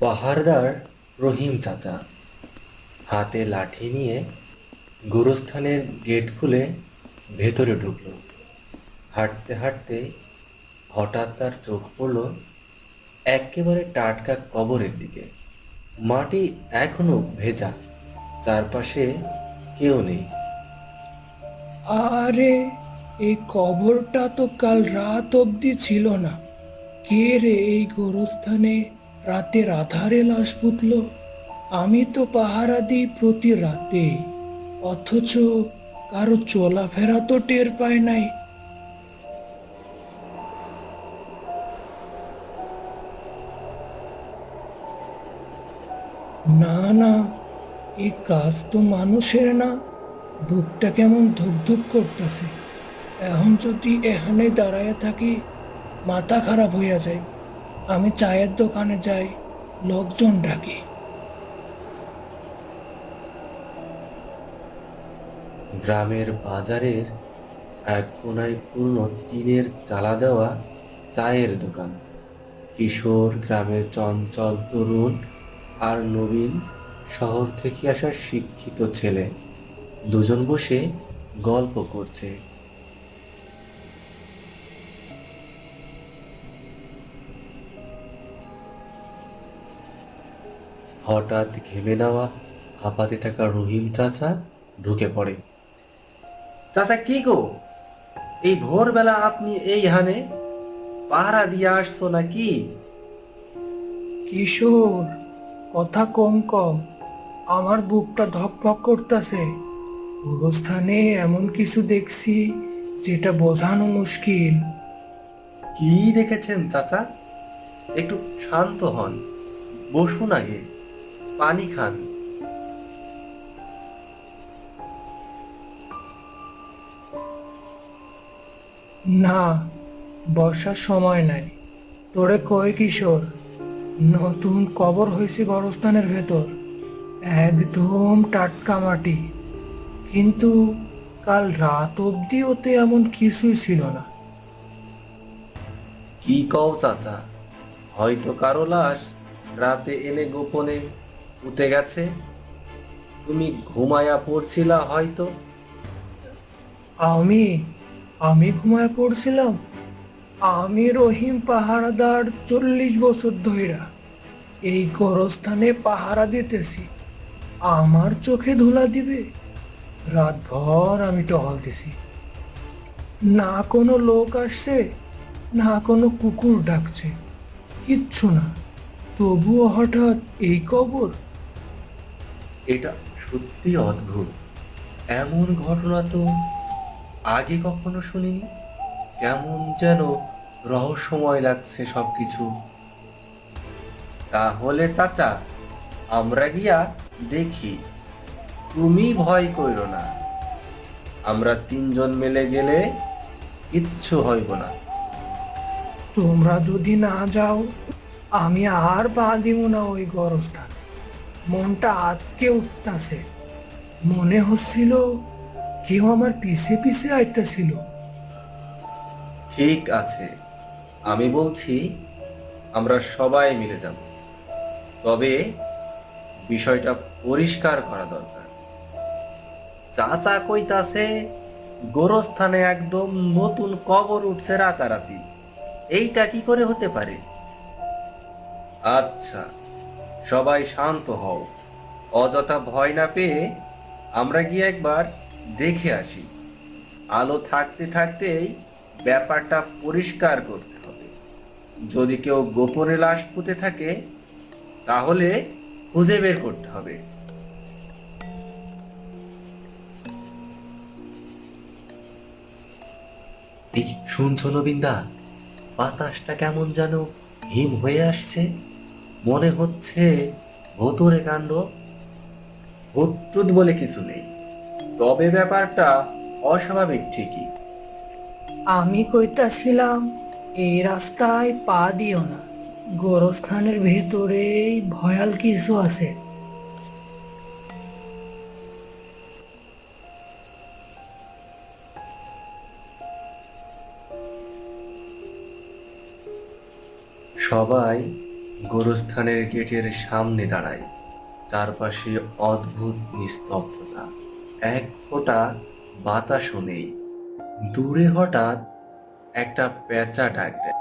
পাহাড়দার রহিম চাচা। হাতে লাঠি নিয়ে গোরস্থানের গেট খুলে ভেতরে ঢুকলো। হাঁটতে হাঁটতে হঠাৎ তার চোখ পড়ল একেবারে টাটকা কবরের দিকে। মাটি এখনও ভেজা, চারপাশে কেউ নেই। আরে, এই কবরটা তো কাল রাত অবধি ছিল না। কে রে এই গোরস্থানে? রাতের আধারে লাশ পুতল। আমি তো পাহারা দিই প্রতি রাতে। অথচ কারও চলাফেরা তো টের পায় নাই। না না এই কাজ তো মানুষের না। বুকটা কেমন ধুক করতেছে। এখন যদি এখানে দাঁড়ায় থাকি, মাথা খারাপ হইয়া যায়। আমি চায়ের দোকানে যাই, লোকজন ডাকি। গ্রামের বাজারের এক কোনায় পুরনো টিনের চালা দেওয়া চায়ের দোকান। কিশোর গ্রামের চঞ্চল তরুণ আর নবীন শহর থেকে আসা শিক্ষিত ছেলে। দুজন বসে গল্প করছে। হঠাৎ ঘেমে নেওয়া হাঁপাতে থাকা রহিম চাচা ঢুকে পড়ে। চাচা কি গো? এই ভোরবেলা আপনি এই হানে পাহারা দিয়ে আসছো নাকি? কিশোর কথা কম কম আমার বুকটা ধকপক করতেছে। গুরুস্থানে এমন কিছু দেখছি যেটা বোঝানো মুশকিল। কি দেখেছেন চাচা? একটু শান্ত হন বসুন আগে। পানি খান। না বর্ষার সময় নাই। তোরে কয় কিশোর? নতুন কবর হয়েছে গরস্থানের ভেতর। একদম টাটকা মাটি। কিন্তু কাল রাত অবধি ওতে এমন কিছুই ছিল না। কি কও চাচা? হয়তো কারও লাশ রাতে এনে গোপনে উঠে গেছে। তুমি ঘুমায়া পড়ছিলা হয়তো? আমি আমি ঘুমায় পড়ছিলাম। আমি রহিম পাহারাদার চল্লিশ বছর ধইরা এই গরস্থানে পাহারা দিতেছি। আমার চোখে ধুলা দিবে। রাত ভর আমি টহল দিছি। না কোনো লোক আসছে, না কোনো কুকুর ডাকছে। কিচ্ছু না। তবুও হঠাৎ এই কবর এটা সত্যি অদ্ভুত। এমন ঘটনা তো আগে কখনো শুনিনি। কেমন যেন রহস্যময় লাগছে সবকিছু। তাহলে চাচা, আমরা গিয়া দেখি। তুমি ভয় কইরো না। আমরা তিনজন মেলে গেলে কিচ্ছু হইব না। তোমরা যদি না যাও, আমি আর পা দিব না ওই গরস্থান। মনটা আটকে উঠতাছে। মনে হচ্ছিল কেউ আমার পিছে পিছে আইতেছিল। ঠিক আছে, আমি বলছি আমরা সবাই মিলে যাব। তবে বিষয়টা পরিষ্কার করা দরকার। চাচা কইতাছে, গোরস্থানে একদম নতুন কবর উঠছে রাতারাতি। এইটা কি করে হতে পারে? আচ্ছা সবাই শান্ত হও। অযথা ভয় না পেয়ে আমরা গিয়ে একবার দেখে আসি। আলো থাকতে থাকতেই ব্যাপারটা পরিষ্কার করতে হবে। যদি কেউ গোপনে লাশ পুঁতে থাকে, তাহলে খুঁজে বের করতে হবে। শুনছো নবীন্দা, বাতাসটা কেমন যেন হিম হয়ে আসছে? মনে হচ্ছে ভোতরে কাণ্ড। ভূত বলে কিছু নেই। তবে ব্যাপারটা অস্বাভাবিক ঠিকই। আমি কইতাছিলাম এই রাস্তায় পা দিও না। গোরস্থানের ভেতরেই ভয়াল কিছু আছে। সবাই গোরস্থানের গেটের সামনে দাঁড়াই চারপাশে অদ্ভুত নিস্তব্ধতা। এক ফোঁটা বাতাসও নেই। দূরে হঠাৎ একটা পেঁচা ডাক দেয়।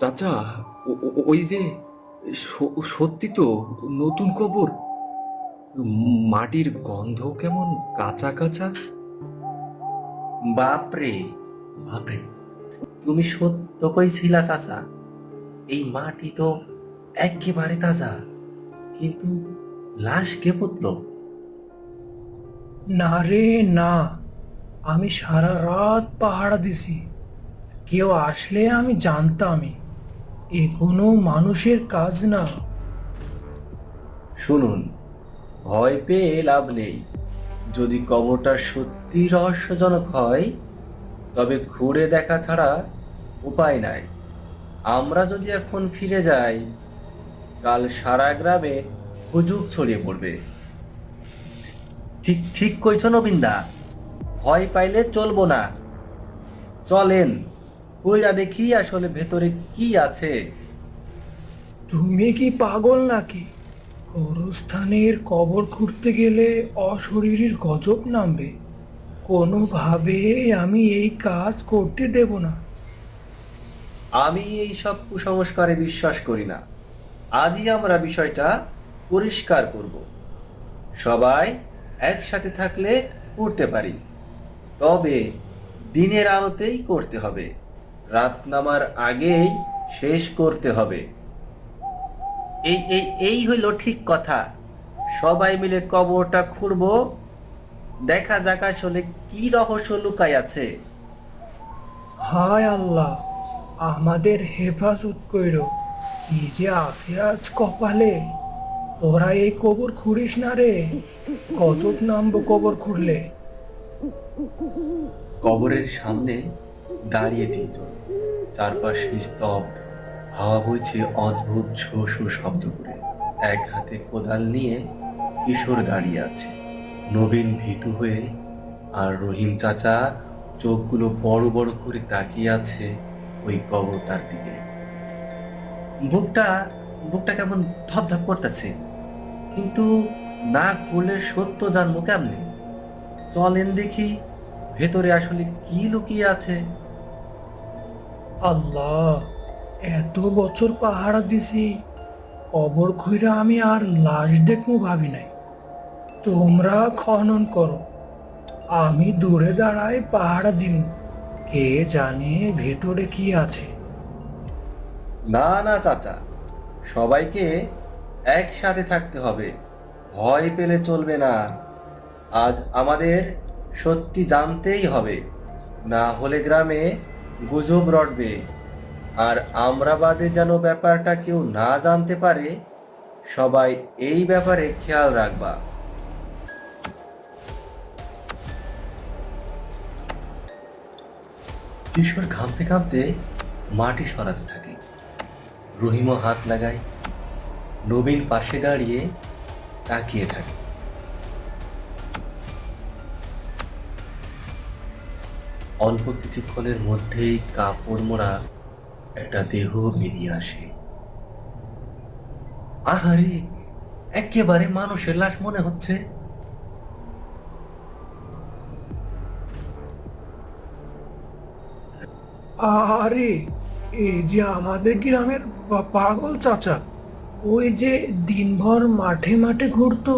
চাচা ওই যে সত্যি তো, নতুন কবর। মাটির গন্ধ কেমন কাঁচা কাঁচা? বাপরে বাপরে। তুমি সত্য কইছিলা চাচা এই মাটি তো একেবারে তাজা কিন্তু লাশ কে পুতলো? না রে না। আমি সারা রাত পাহারা দিছি। কেউ আসলে আমি জানতামই এ কোনো মানুষের কাজ না। শুনুন ভয় পেয়ে লাভ নেই। যদি কবরটা সত্যি রহস্যজনক হয়, তবে ঘুরে দেখা ছাড়া উপায় নাই। আমরা যদি এখন ফিরে যাই, কাল সারা গ্রামে হুজুগ ছড়িয়ে পড়বে। ঠিক ঠিক কইছ নবীন্দা, ভয় পাইলে চলবো না। চলেন, কইরা দেখি আসলে ভেতরে কি আছে। তুমি কি পাগল নাকি? গোরস্থানের কবর খুঁড়তে গেলে অশরীরীর গজব নামবে। কোনোভাবে আমি এই কাজ করতে দেব না। আমি এই সব কুসংস্কারে বিশ্বাস করি না। আজই আমরা বিষয়টা পরিষ্কার করব। সবাই একসাথে থাকলে করতে পারি। তবে দিনের আলোতেই করতে হবে। রাত নামার আগেই শেষ করতে হবে। এই এই এই হইল ঠিক কথা। সবাই মিলে কবরটা খুঁড়ব। দেখা যাক আসলে কি রহস্য লুকাই আছে। হায় আল্লাহ আমাদের হেফাজত কইর। কি যে আছে আজ কপালে। তোরা এই কবর খুঁড়িস না রে। গজব নামবো কবর খুঁড়লে। কবরের সামনে দাঁড়িয়ে তিনজন। চারপাশ নিস্তব্ধ। হাওয়া বইছে অদ্ভুত শো শো শব্দ করে। এক হাতে কোদাল নিয়ে কিশোর দাঁড়িয়ে আছে। নবীন ভীতু হয়ে আর রহিম চাচা চোখগুলো বড় বড় করে তাকিয়ে আছে ওই কবরটার দিকে। বুকটা বুকটা কেমন ধপধপ করতেছে, কিন্তু না খুলে সত্য জানব কেমনে? চলেন দেখি ভেতরে আসলে কি লুকিয়ে আছে। আল্লাহ! এত বছর পাহারা দিছি, কবর খুঁড়ে আমি আর লাশ দেখব ভাবি নাই। তোমরা খনন করো, আমি দূরে দাঁড়ায় পাহারা দিন কে জানে ভেতরে কি আছে। না না, চাচা, সবাইকে একসাথে থাকতে হবে, ভয় পেলে চলবে না। আজ আমাদের সত্যি জানতেই হবে, না হলে গ্রামে গুজব রটবে। আর আমরা বাদে যেন ব্যাপারটা কেউ না জানতে পারে, সবাই এই ব্যাপারে খেয়াল রাখবা। কিশোর ঘামতে ঘামতে মাটি সরাতে থাকে। রহিমও হাত লাগায়, নবীন পাশে দাঁড়িয়ে তাকিয়ে থাকে। অল্প কিছুক্ষণের মধ্যেই কাপড় মোড়া একটা দেহ বেরিয়ে আসে। আহারে, একেবারে মানুষের লাশ মনে হচ্ছে। আরে এই যে আমাদের গ্রামের পাগল চাচা, ওই যে দিনভর মাঠে মাঠে ঘুরতো,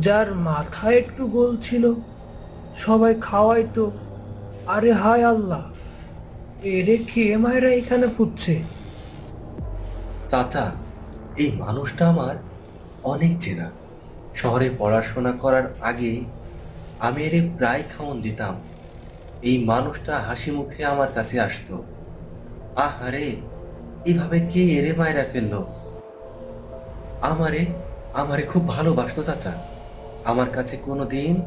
যার মাথা একটু গোল ছিল, সবাই খাওয়াইতো। আরে হায় আল্লাহ! এরে খেয়ে মায়েরা এখানে পুচ্ছে চাচা, এই মানুষটা আমার অনেক চেনা। শহরে পড়াশোনা করার আগে আমি এর প্রায় খাওয়ন দিতাম। এই মানুষটা হাসি মুখে আমার কাছে আসতো। আহারে এইভাবে কে এরে মায়েরা ফেলল? আমারে আমারে খুব ভালোবাসতো চাচা। আমার কাছে কোনো দিন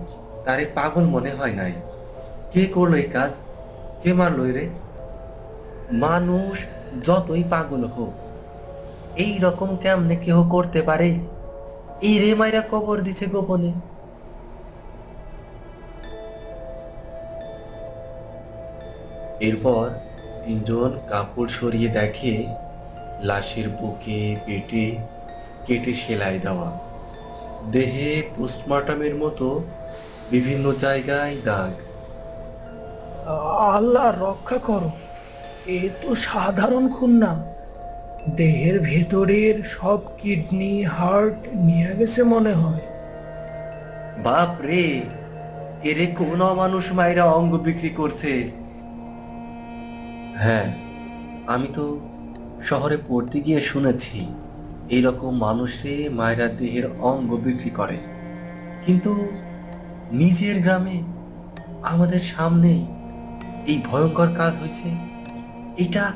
তারে পাগল মনে হয় নাই। কে করল এই কাজ? কে মারলো রে মানুষ যতই পাগল হোক, এই রকম কেমনে কেহ করতে পারে? এই রে মাইরা কবর দিছে গোপনে। এরপর তিনজন কাপড় সরিয়ে দেখে লাশের বুকে, পেটে কেটে সেলাই দেওয়া। দেহে পোস্টমর্টমের মতো বিভিন্ন জায়গায় দাগ। আল্লাহ রক্ষা করো। এ তো সাধারণ খুন না দেহের ভেতরের সব কিডনি, হার্ট নিয়ে গেছে মনে হয়। বাপ রে, এরে কোন মানুষ মায়েরা অঙ্গ বিক্রি করছে। হ্যাঁ আমি তো শহরে পড়তে গিয়ে শুনেছি, এইরকম মানুষে মায়েরা দেহের অঙ্গ বিক্রি করে। কিন্তু নিজের গ্রামে আমাদের সামনে এই ভয়ঙ্কর কাজ হয়েছে এটা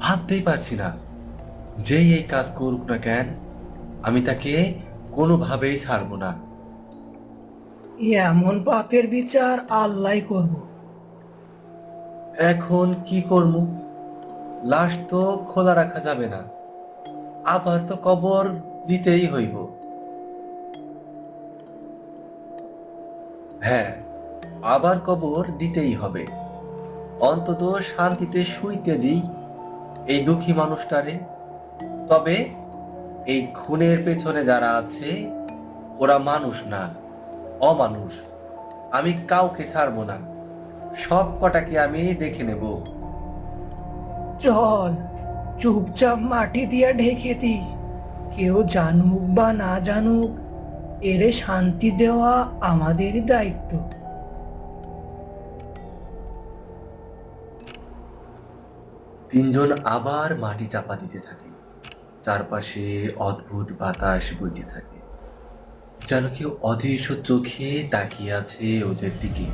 ভাবতেই পারছি না যেই এই কাজ করুক না কেন আমি তাকে কোনোভাবেই ছাড়বো না। এমন পাপের বিচার আল্লাহ করব। এখন কি করব? লাশ তো খোলা রাখা যাবে না। আবার তো কবর দিতেই হইব। হ্যাঁ আবার কবর দিতেই হবে। অন্তত শান্তিতে শুইতে দিই এই দুঃখী মানুষটারে। তবে এই খুনের পেছনে যারা আছে, ওরা মানুষ না, অমানুষ। আমি কাউকে ছাড়বো না। সব কটাকে আমি দেখে নেব। চল, চুপচাপ মাটি দিয়া ঢেকে দি। কেউ জানুক বা না জানুক, এরে শান্তি দেওয়া আমাদেরই দায়িত্ব। তিনজন আবার মাটি চাপা দিতে থাকে। চারপাশে অদ্ভুত বাতাস বইতে থাকে। যেন কেউ অদৃশ্য চোখে তাকিয়ে আছে ওদের দিকে।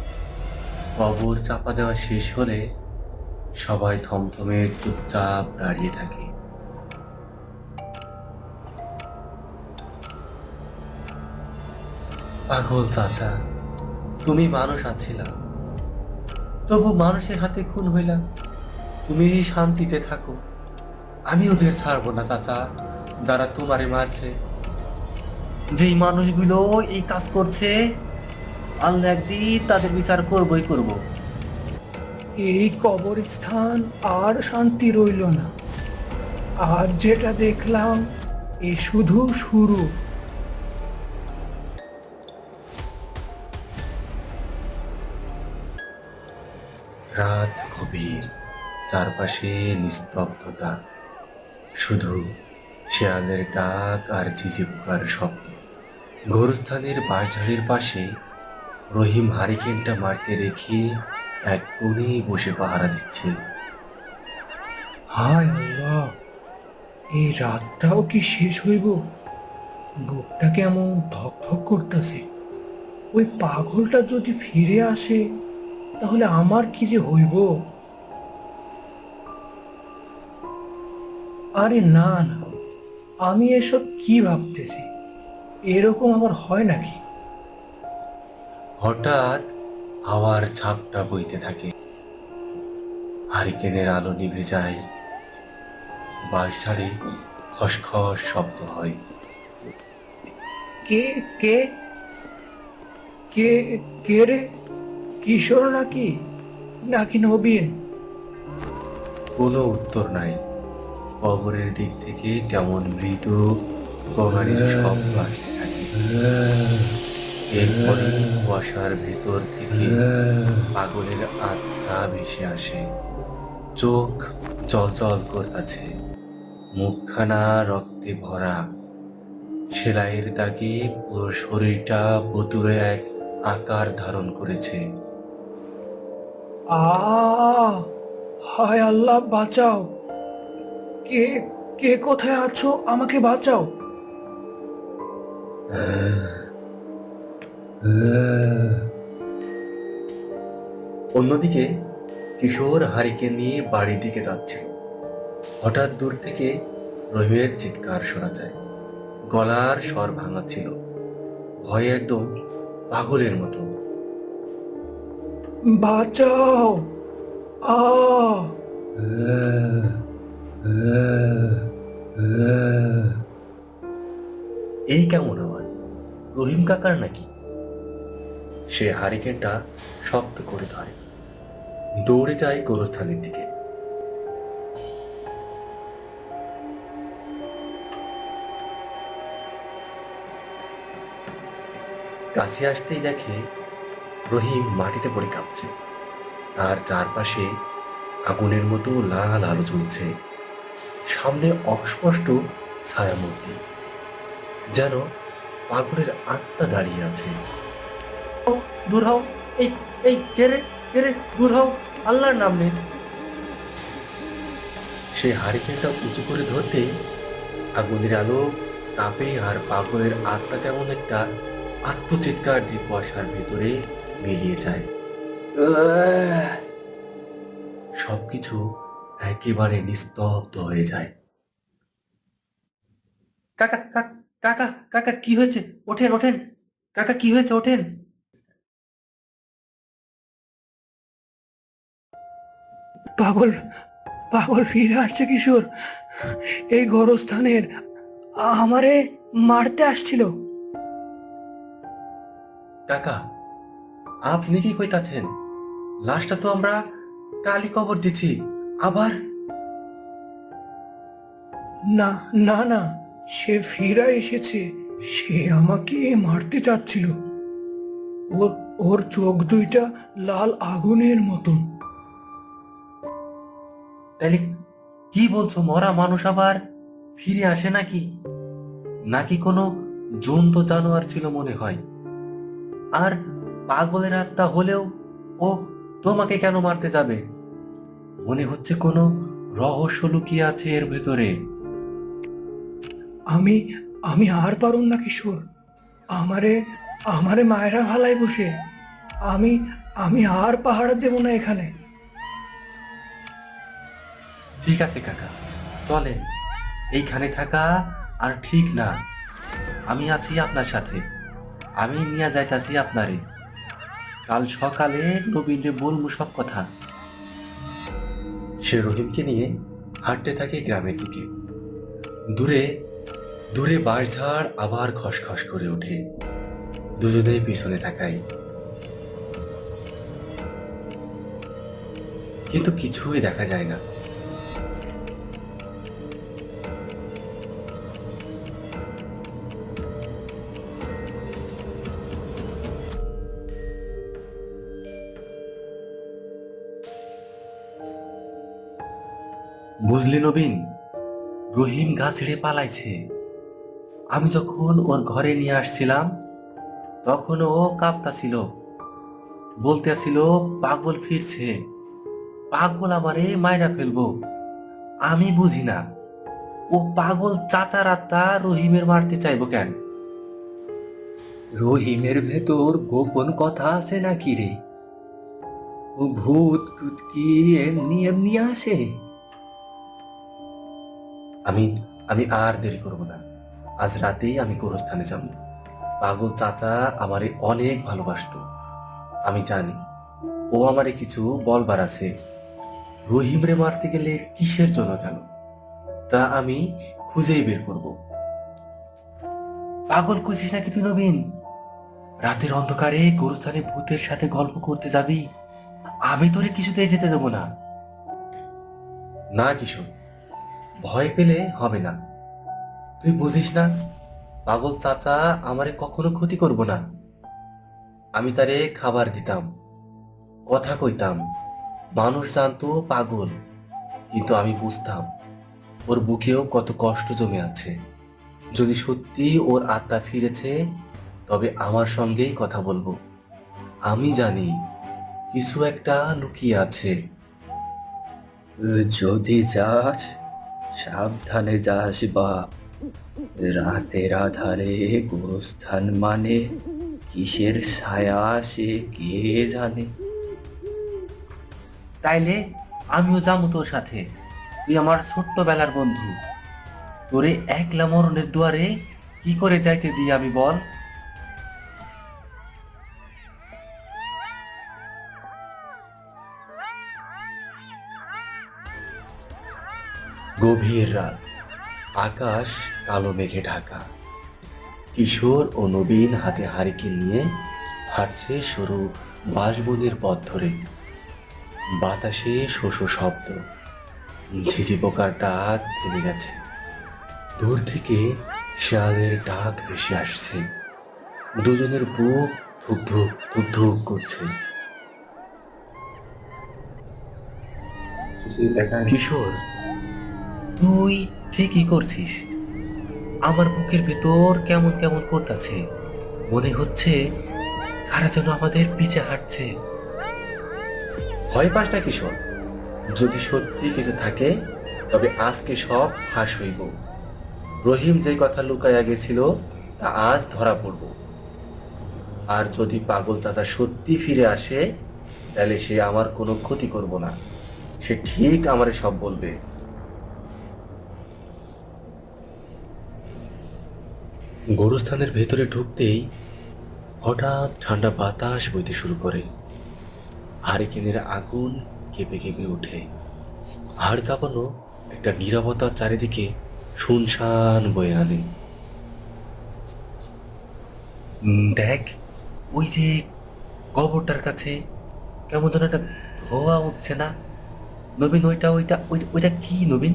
কবর চাপা দেওয়া শেষ হলে সবাই থমথমে চুপচাপ দাঁড়িয়ে থাকে। পাগল চাচা, তুমি মানুষ আছিলা। তবু মানুষের হাতে খুন হইলাম। তুমি শান্তিতে থাকো। আমি ওদের ছাড়বো না চাচা। যারা তোমারে মারছে। যেই মানুষগুলো এই কাজ করছে আল্লাহ একদিন তাদের বিচার করবই করব। এই কবরস্থান আর শান্তি রইল না। আর যেটা দেখলাম এ শুধু শুরু। রাত গভীর। চারপাশে নিস্তব্ধতা। শুধু শেয়ালের ডাক আর ঝিঝি পোকার শব্দ। গোরস্থানের বাঁশঝাড়ের পাশে রহিম হারিকেনটা মারতে রেখে এক কোণে বসে পাহারা দিচ্ছে। হায় আল্লাহ! এই রাতটাও কি শেষ হইব? বুকটা কেমন ধক ধক করতেছে। ওই পাগলটা যদি ফিরে আসে, তাহলে আমার কি যে হইব? আরে না না। আমি এসব কি ভাবতেছি? এরকম আমার হয় নাকি? হঠাৎ হাওয়ার ঝাপটা বইতে থাকে। হারিকেনের আলো নিভে যায়। বাঁশ ছাড়ে খসখস শব্দ হয়। কে কে? কে কে রে? কিশোর নাকি? নাকি নবীন? কোনো উত্তর নাই। কবরের দিক থেকে কেমন মৃদু গঙ্গানির শব্দ আসতে থাকে এরপরে কুয়াশার ভেতর থেকে পাগলের আত্মা ভেসে আসে। চোখ জল করতেছে। মুখখানা রক্তে ভরা। সেলাইয়ের দাগে পুরো শরীরটা বোতলে এক আকার ধারণ করেছে। আ, হায় আল্লাহ, বাঁচাও। কে কে কোথায় আছো? আমাকে বাঁচাও। অন্যদিকে কিশোর হারিকেন নিয়ে বাড়ির দিকে যাচ্ছিল। হঠাৎ দূর থেকে রহিমের চিৎকার শোনা যায়। গলার স্বর ভাঙা ছিল ভয়ে একদম পাগলের মতো। বাঁচাও। আ এই কেমন আওয়াজ? রহিম কাকার নাকি? সে হারিকেনটা শক্ত করে ধরে। দৌড়ে যায় গোরস্থানের দিকে। কাছে আসতেই দেখে রহিম মাটিতে পড়ে কাঁপছে। তার চারপাশে আগুনের মতো লাল আলো জ্বলছে। সামনে অস্পষ্ট ছায়ামূর্তি যেন পাগলের আত্মা দাঁড়িয়ে আছে। ও, দূর হও। এই এই কেরে কেরে দূর হও। আল্লাহর নাম নে সে হারিকেনটা উঁচু করে ধরতে আগুনের আলো তাপে আর পাগলের আত্মা কেমন একটা আত্মচিৎকার দিয়ে কুয়াশার ভেতরে মিলিয়ে যায়। সবকিছু একেবারে নিস্তব্ধ হয়ে যায়। কাকা কাকা কাকা কি হয়েছে? ওঠেন ওঠেন। কাকা কি হয়েছে? ওঠেন। পাগল পাগল ফিরে আসছে কিশোর। এই গরস্থানের আমারে মারতে আসছিল। কাকা আপনি কি কইতাছেন? লাশটা তো আমরা কালি কবর দিছি। আবার? না না না, সে ফিরা এসেছে। সে আমাকে মারতে চাচ্ছিল। ওর ওর চোখ দুইটা লাল আগুনের মতন। তাহলে কি বলছো, মরা মানুষ আবার ফিরে আসে নাকি? নাকি কোনো জন্তু জানোয়ার ছিল মনে হয়? আর পাগলের আত্মা হলেও ও তোমাকে কেন মারতে যাবে? মনে হচ্ছে কোনো রহস্য লুকিয়ে আছে এর ভেতরে। আমি আমি আর পারুম না কিশোর। আমারে আমারে মায়েরা ভালাই বসে। আমি আমি আর পাহাড় দেব না এখানে। ঠিক আছে কাকা। চলেন এইখানে থাকা আর ঠিক না। আমি আছি আপনার সাথে। আমি নিয়ে যাইতাছি আপনারে। কাল সকালে নবীনে বলব সব কথা। সে রহিমকে নিয়ে হাঁটতে থাকে গ্রামের দিকে। দূরে দূরে বাঁশঝাড় আবার খসখস করে ওঠে। দুজনে পিছনে থাকায় কিন্তু কিছুই দেখা যায় না। বুঝলি নবীন, রহিম গা ছেড়ে পালাইছে। আমি যখন ওর ঘরে নিয়ে আসছিলাম, তখন ও কাঁপতাছিল। বলতেছিল, পাগল ফিরছে। পাগল আমারে মাইরা ফেলব। আমি বুঝি না। ও পাগল চাচার আত্মা রহিমের মারতে চাইব কেন? রহিমের ভেতর গোপন কথা আছে নাকি রে? ও ভূত টুত কি এমনি এমনি আসে। আমি আমি আর দেরি করব না। আজ রাতেই আমি গোরস্থানে যাব। পাগল চাচা আমারে অনেক ভালোবাসতো। আমি জানি, ও আমারে কিছু বলবার আছে। রহিমরে মারতে গেলে কিসের জন্য গেল? তা আমি খুঁজেই বের করব। পাগল খুঁজিস নাকি তুই নবীন? রাতের অন্ধকারে গোরস্থানে ভূতের সাথে গল্প করতে যাবি? আমি তোরে কিছুতেই যেতে দেবো না। না কিশোর ভয় পেলে হবে না। তুই বুঝিস না, পাগল চাচা আমারে কখনো ক্ষতি করব না। আমি তারে খাবার দিতাম, কথা কইতাম, মানুষ জানতো পাগল, কিন্তু আমি বুঝতাম ওর বুকেও কত কষ্ট জমে আছে। যদি সত্যি ওর আত্মা ফিরেছে, তবে আমার সঙ্গেই কথা বলব। আমি জানি কিছু একটা লুকিয়ে আছে। যদি যাস সাবধানে যাস বাপ রাতের আধারে গোরস্থান মানে কিসের ছায়া আসে কে জানে? তাইলে আমিও যাব তোর সাথে। তুই আমার ছোট্টবেলার বন্ধু। তোরে একলা মরণের দুয়ারে কি করে যাইতে দিই আমি বল? গভীর রাত। আকাশ কালো মেঘে ঢাকা। কিশোর ও নবীন হাতে হারিকে নিয়ে হাঁটছে সরু বাঁশবনের পথ ধরে। বাতাসে শোষ শব্দ। ঝিঝি পোকার ডাক থেমে গেছে। দূর থেকে শেয়ালের ডাক ভেসে আসছে। দুজনের বুক ধুক ধুক ধুক ধুক করছে। কিশোর তুই ঠিকই করছিস। আমার বুকের ভেতর কেমন কেমন করতেছে মনে হচ্ছে কারা যেন আমাদের পিছে হাঁটছে। ভয় পাস না কিশোর। যদি সত্যি কিছু থাকে, তবে আজকে সব ফাঁস হইব। রহিম যে কথা লুকাইয়া গেছিল, তা আজ ধরা পড়ব। আর যদি পাগল চাচা সত্যি ফিরে আসে, তাহলে সে আমার কোনো ক্ষতি করব না। সে ঠিক আমারে সব বলবে। গোরস্থানের ভেতরে ঢুকতেই হঠাৎ ঠান্ডা বাতাস বইতে শুরু করে। হারিকেনের আগুন কেঁপে কেঁপে ওঠে। হাড় কাঁপানো একটা নীরবতা চারিদিকে শুনশান বয়ে আনে। দেখ, ওই যে কবরটার কাছে কেমন যেন একটা ধোয়া উঠছে না? নবীন, ওইটা ওইটা ওইটা কি নবীন?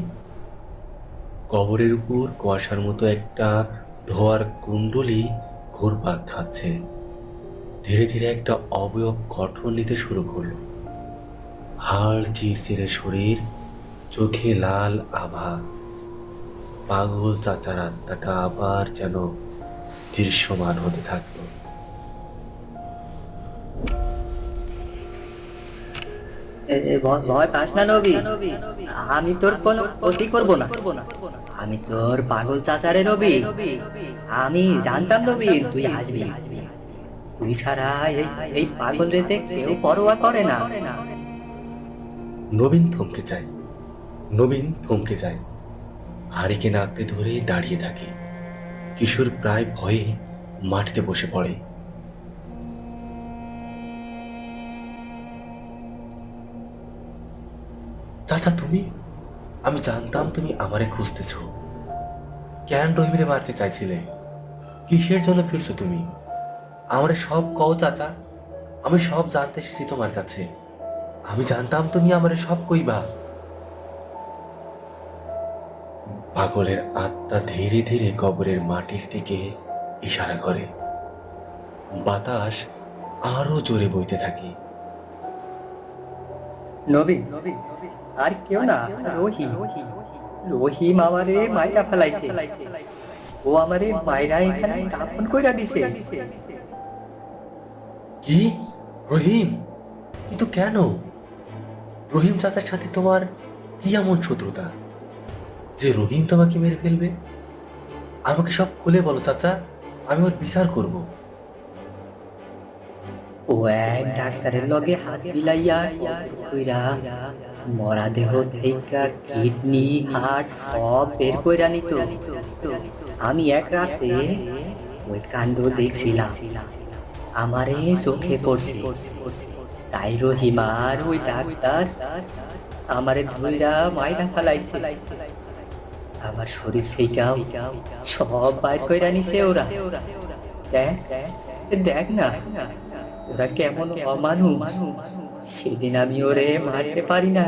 কবরের উপর কুয়াশার মতো একটা ধোয়ার কুণ্ডলি ঘুরপাক খাচ্ছে। ধীরে ধীরে একটা অবয়ব গঠন নিতে শুরু করল। হাড় চিরচিরে শরীর, চোখে লাল আভা। পাগল চাচার আত্মাটা আবার যেন দৃশ্যমান হতে থাকল। ভয়- পাস না নবী। আমি তোর কোনো ক্ষতি করব না। আমি তোর পাগল চাচারে নবী। আমি জানতাম নবী, তুই আসবি তুই ছাড়া এই পাগল রেতে কেউ পরোয়া করে না। নবীন থমকে যায়। নবীন থমকে যায়। হারিকেন আঁকড়ে ধরে দাঁড়িয়ে থাকে। কিশোর প্রায় ভয়ে মাটিতে বসে পড়ে। চাচা, তুমি? আমি জানতাম তুমি আমারে খুঁজতেছ। কেন রহিমিরে মারতে চাইছিলে? কিসের জন্য ফিরছো তুমি? আমারে সব কও চাচা, আমি সব জানতে এসেছি তোমার কাছে। আমি জানতাম তুমি আমারে সব কইবা। পাগলের আত্মা ধীরে ধীরে কবরের মাটির দিকে ইশারা করে। বাতাস আরও জোরে বইতে থাকে। নবী আর কেউ না রহি। রহিম আমারে মাইরা ফেলাইছে। ও আমারে মাইরা এখানে দাফন কইরা দিছে। কি? রহিম? কিন্তু কেন? রহিম চাচার সাথে তোমার কি এমন শত্রুতা? যে রহিম তোমাকে মেরে ফেলবে? আমাকে সব খুলে বলো চাচা আমি ওর বিচার করব। ও এক ডাক্তারের লগে হাত মিলাইয়া কইরা, মরা দেহ থেকে কিডনি, হার্ট সব বের কইরা নিত। আমি এক রাতে ওই কাণ্ড দেখছিলাম। আমারে চোখে পড়ছে। তাই রহিমার ওই ডাক্তার আমারে ধইরা মাইরা ফেলাইছে। আমার শরীর থেকেও সব বাইর কইরা নিছে ওরা। দেখ দেখ না। ওরা কেমন অমানুষ? সেদিন আমি ওরে মারতে পারি না।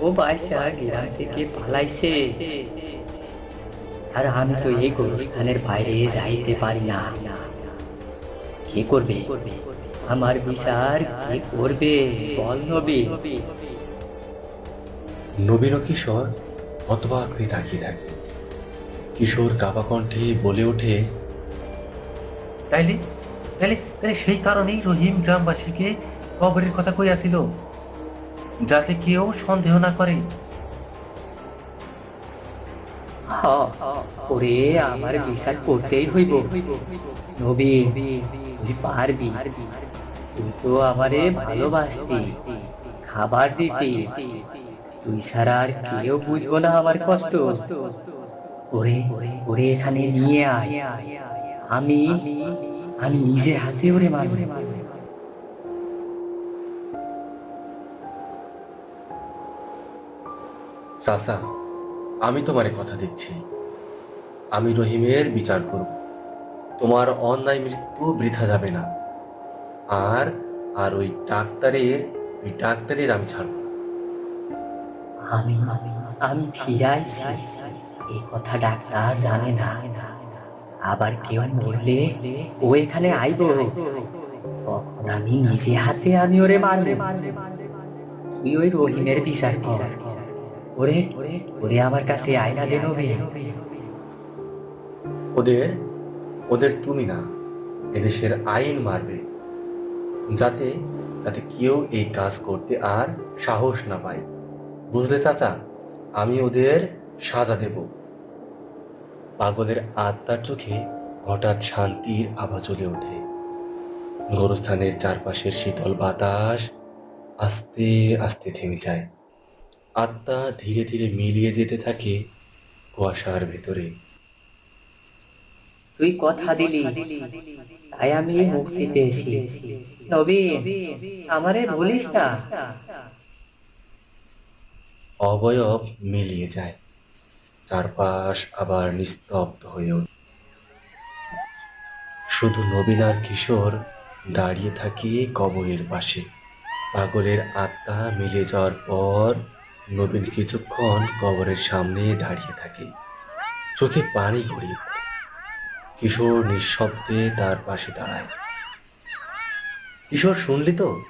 ও বাইসা গ্রাম থেকে পালাইছে। আর আমি তো এই গোরস্থানের বাইরে যাইতে পারি না। কে করবে? আমার বিচার কে করবে? বল নবী। নবীন ও কিশোর হতবাক হয়ে তাকিয়ে থাকে। কিশোর কাবা কণ্ঠে বলে ওঠে তাইলে? তাইলে তাইলে সেই কারণেই রহিম গ্রামবাসীকে কবরের কথা কইয়াছিল যাতে কেউ সন্দেহ না করে। ওরে, আমার বিচার করতেই হইব। নবী, তুই পারবি। তুই তো আমারে ভালোবাসতি, খাবার দিতি। তুই ছাড়া আর কেউ বুঝব না আমার কষ্ট। ওরে ওরে এখানে নিয়ে আয়। আমি আমি নিজে হাতে ওরে মারব। চাচা আমি তোমারে কথা দিচ্ছি। আমি রহিমের বিচার করব। তোমার অন্যায় মৃত্যু বৃথা যাবে না। আর আর ওই ডাক্তারের ওই ডাক্তারের আমি ছাড়ব। আমি আমি ফিরাইছি। এই কথা ডাক্তার জানে না। আবার কেউ মরলে ও এখানে আইব। তখন আমি নিজে হাতে আমি ওরে মারব তুই ওই রহিমের বিচার ওরে ওরে আমার কাছে আয়না দে নবী। ওদের ওদের তুমি না, এদেশের আইন মারবে। যাতে যাতে কেউ এই কাজ করতে আর সাহস না পায়। বুঝলে চাচা? আমি ওদের সাজা দেব। পাগলের আত্মার চোখে হঠাৎ শান্তির আভা চলে ওঠে। গোরস্থানের চারপাশের শীতল বাতাস আস্তে আস্তে থেমে যায়। আত্মা ধীরে ধীরে মিলিয়ে যেতে থাকে কুয়াশার ভেতরে। তুই কথা দিলি তাই আমি মুক্তি পেয়েছি। নবীন আমারে ভুলিস না। অবয়ব মিলিয়ে যায়। চারপাশ আবার নিস্তব্ধ হয়ে ওঠে শুধু নবীন আর কিশোর দাঁড়িয়ে থাকে কবরের পাশে। পাগলের আত্মা মিলে যাওয়ার পর নবীন কিছুক্ষণ কবরের সামনে দাঁড়িয়ে থাকে। চোখে পানি গড়িয়ে কিশোর নিঃশব্দে তার পাশে দাঁড়ায়। কিশোর, শুনলি তো?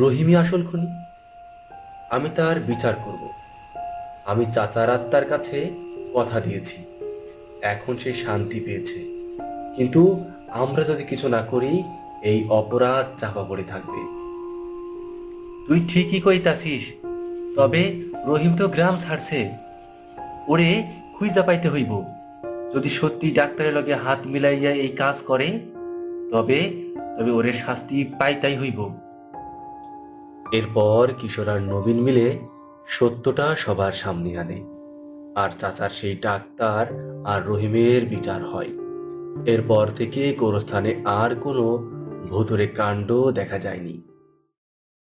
রহিমই আসল খুনি। আমি তার বিচার করব। আমি চাচার আত্মার কাছে কথা দিয়েছি। এখন সে শান্তি পেয়েছে। কিন্তু আমরা যদি কিছু না করি, এই অপরাধ চাপা পড়ে থাকবে। তুই ঠিকই কইতাছিস, তবে রহিম তো গ্রাম ছাড়ছে। ওরে খুঁজা পাইতে হইব। যদি সত্যি ডাক্তারের লগে হাত মিলাইয়া এই কাজ করে, তবে তবে ওরে শাস্তি পাইতাই হইব। এরপর কিশোর আর নবীন মিলে সত্যটা সবার সামনে আনে। আর চাচার সেই ডাক্তার আর রহিমের বিচার হয়। এরপর থেকে গোরস্থানে আর কোনো ভুতুরে কাণ্ড দেখা যায়নি।